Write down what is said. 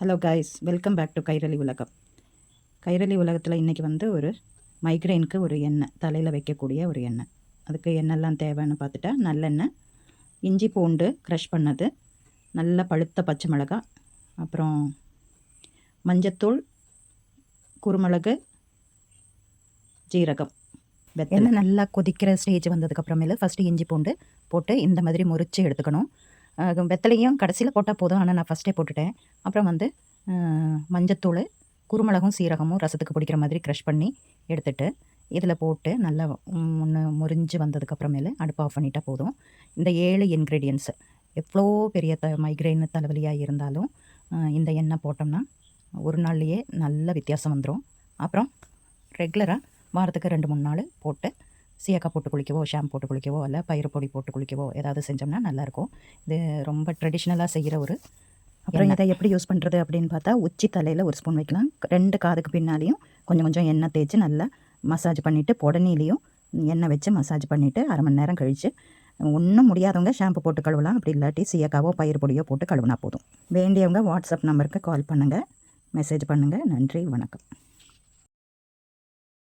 Hello guys welcome back to Kairali உலகம் கைரளி உலகத்தில் இன்றைக்கி வந்து ஒரு மைக்ரைனுக்கு ஒரு எண்ணெய் தலையில் வைக்கக்கூடிய ஒரு எண்ணெய் அதுக்கு என்னெல்லாம் தேவைன்னு பார்த்துட்டா நல்லெண்ணெய் இஞ்சி பூண்டு க்ரஷ் பண்ணது நல்ல பழுத்த பச்சை மிளகா அப்புறம் மஞ்சத்தூள் குருமிளகு ஜீரகம் எண்ணெய் நல்லா கொதிக்கிற ஸ்டேஜ் வந்ததுக்கப்புறமேல ஃபஸ்ட்டு இஞ்சி பூண்டு போட்டு இந்த மாதிரி முறித்து எடுத்துக்கணும் வெத்தலையும் கடைசியில் போட்டால் போதும். ஆனால் நான் ஃபஸ்ட்டே போட்டுட்டேன். அப்புறம் வந்து மஞ்சத்தூள் குருமிளகும் சீரகமும் ரசத்துக்கு பிடிக்கிற மாதிரி க்ரஷ் பண்ணி எடுத்துட்டு இதில் போட்டு நல்லா ஒன்று முறிஞ்சு வந்ததுக்கப்புறமேல அடுப்பு ஆஃப் பண்ணிட்டால் போதும். இந்த ஏழு இன்க்ரீடியன்ஸு எவ்வளோ பெரிய த மைக்ரைன் தலைவலியாக இருந்தாலும் இந்த எண்ணெய் போட்டோம்னா ஒரு நாள்லேயே நல்ல வித்தியாசம் வந்துடும் அப்புறம் ரெகுலராக வாரத்துக்கு ரெண்டு மூணு நாள் போட்டு சீயக்காய் போட்டு குளிக்கவோ ஷாம்பு போட்டு குளிக்கவோ இல்லை பயிறு பொடி போட்டு குளிக்கவோ ஏதாவது செஞ்சோம்னா நல்லாயிருக்கும். இது ரொம்ப ட்ரெடிஷ்னலாக செய்கிற ஒரு அப்புறம் இதை எப்படி யூஸ் பண்ணுறது அப்படின்னு பார்த்தா உச்சி தலையில் ஒரு ஸ்பூன் வைக்கலாம். ரெண்டு காதுக்கு பின்னாலேயும் கொஞ்சம் கொஞ்சம் எண்ணெய் தேய்ச்சி நல்லா மசாஜ் பண்ணிவிட்டு புடனிலையும் எண்ணெய் வச்சு மசாஜ் பண்ணிவிட்டு அரை மணி நேரம் கழித்து ஒன்றும் முடியாதவங்க ஷாம்பு போட்டு கழுவலாம். அப்படி இல்லாட்டி சீயக்காவோ பயிர் பொடியோ போட்டு கழுவினா போதும். வேண்டியவங்க வாட்ஸ்அப் நம்பருக்கு கால் பண்ணுங்கள் மெசேஜ் பண்ணுங்கள் நன்றி வணக்கம்.